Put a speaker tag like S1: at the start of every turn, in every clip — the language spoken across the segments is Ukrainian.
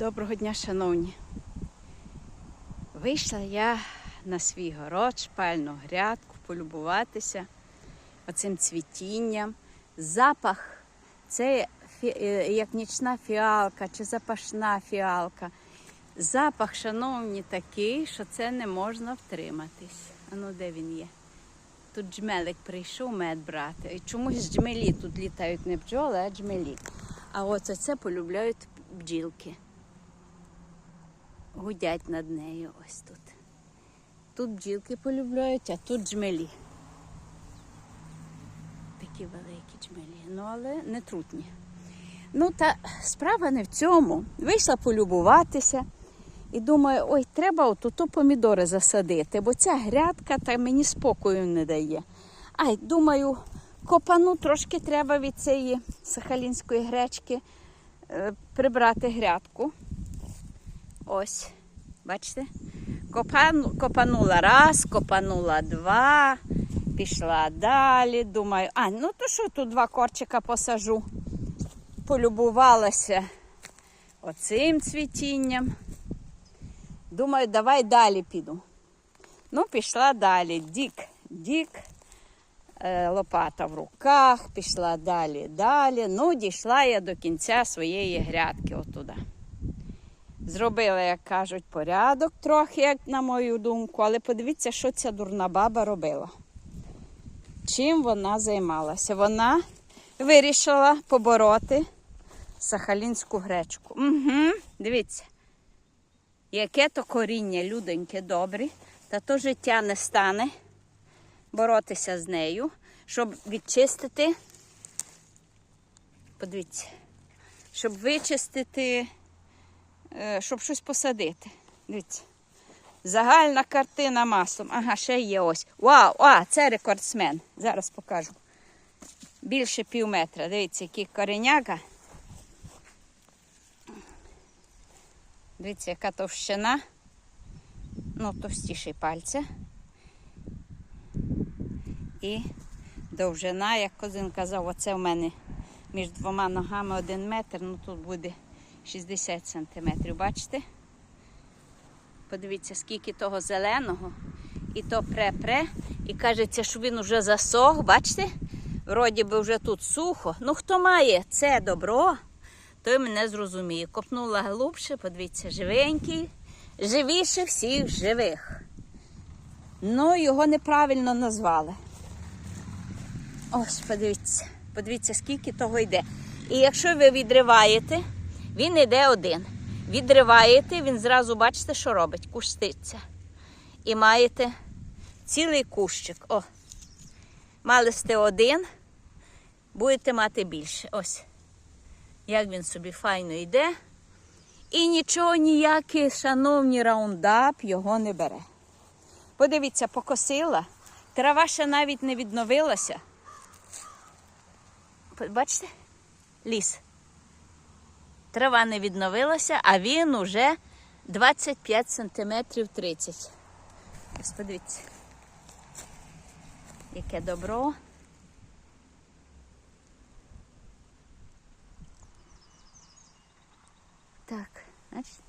S1: Доброго дня, шановні. Вийшла я на свій город, шпальну грядку, полюбуватися оцим цвітінням. Запах це е, як нічна фіалка чи запашна фіалка. Запах, шановні, такий, що це не можна втриматись. А ну де він є? Тут джмелик прийшов мед брати. Чомусь джмелі тут літають не бджоли, а джмелі. А оце це полюбляють бджілки. Гудять над нею ось тут. Тут бджілки полюбляють, а тут джмелі. Такі великі джмелі. Ну, але не трутні. Ну, та справа не в цьому. Вийшла полюбуватися. І думаю, ой, треба отут помідори засадити, бо ця грядка та мені спокою не дає. Ай, думаю, копану трошки треба від цієї сахалінської гречки е, прибрати грядку. Ось, бачите? Копанула раз, копанула два, пішла далі. Думаю, а, ну то що тут два корчика посажу. Полюбувалася оцим цвітінням. Думаю, давай далі піду. Ну, пішла далі. Дік, дік, е, лопата в руках, пішла далі, далі. Ну, дійшла я до кінця своєї грядки отуда. Зробила, як кажуть, порядок трохи, як на мою думку, але подивіться, що ця дурна баба робила. Чим вона займалася? Вона вирішила побороти сахалінську гречку. Угу, дивіться. Яке то коріння, людоньки, добрі, та то життя не стане боротися з нею, щоб відчистити. Подивіться, щоб вичистити, щоб щось посадити. Дивіться. Загальна картина маслом. Ага, ще є ось. Вау! А, це рекордсмен. Зараз покажу. Більше пів метра. Дивіться, який кореняка. Дивіться, яка товщина. Ну, товстіший пальця. І довжина, як козин казав, оце в мене між двома ногами один метр, ну тут буде 60 сантиметрів. Бачите? Подивіться, скільки того зеленого. І то пре-пре. І кажеться, що він вже засох, бачите? Вроді би вже тут сухо. Ну, хто має це добро, той мене зрозуміє. Копнула глибше, подивіться, живенький, живіше всіх живих. Ну, його неправильно назвали. Ось, подивіться, подивіться, скільки того йде. І якщо ви відриваєте, він йде один. Відриваєте, він зразу бачите, що робить? Куститься. І маєте цілий кущик. О, мали сте один, будете мати більше. Ось. Як він собі файно йде. І нічого ніякий, шановні раундап його не бере. Подивіться, покосила. Трава ще навіть не відновилася. Бачите? Ліс. Трава не відновилася, а він уже 25 сантиметрів 30. Ось подивіться. Яке добро. Так, бачите?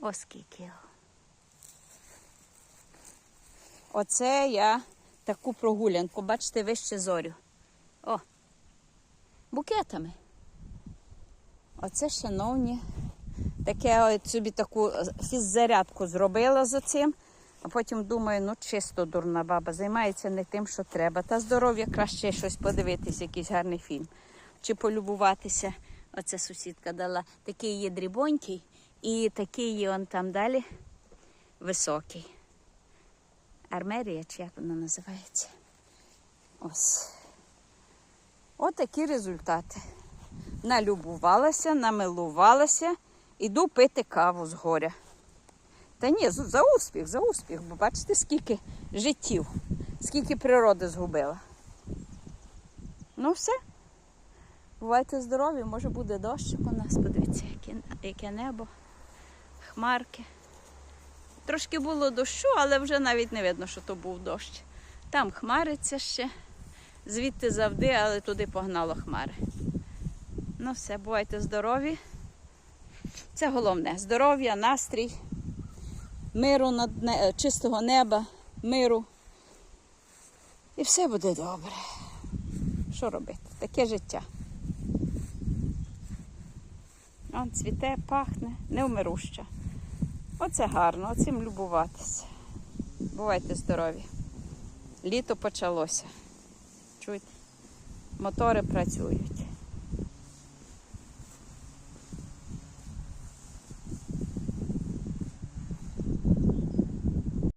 S1: Ось скільки його. Оце я таку прогулянку, бачите, вище зорю. О, букетами. Оце, шановні, таке собі таку фіззарядку зробила за цим, а потім думаю, ну чисто дурна баба, займається не тим, що треба. Та здоров'я краще щось подивитись, якийсь гарний фільм. Чи полюбуватися. Оце сусідка дала. Такий є дрібонький і такий є он там далі високий. Армерія, чи як вона називається? Ось. Отакі результати. Налюбувалася, намилувалася, іду пити каву з горя. Та ні, за успіх, за успіх, бо бачите, скільки життів, скільки природи згубила. Ну все. Бувайте здорові, може буде дощик у нас. Подивіться, яке, яке небо, хмарки. Трошки було дощу, але вже навіть не видно, що то був дощ. Там хмариться ще, звідти завжди, але туди погнало хмари. Ну все, бувайте здорові. Це головне здоров'я, настрій, миру над не... е, чистого неба, миру. І все буде добре. Що робити? Таке життя. Он цвіте, пахне, невмируща. Оце гарно, оцим любуватися. Бувайте здорові. Літо почалося. Чуєте? Мотори працюють.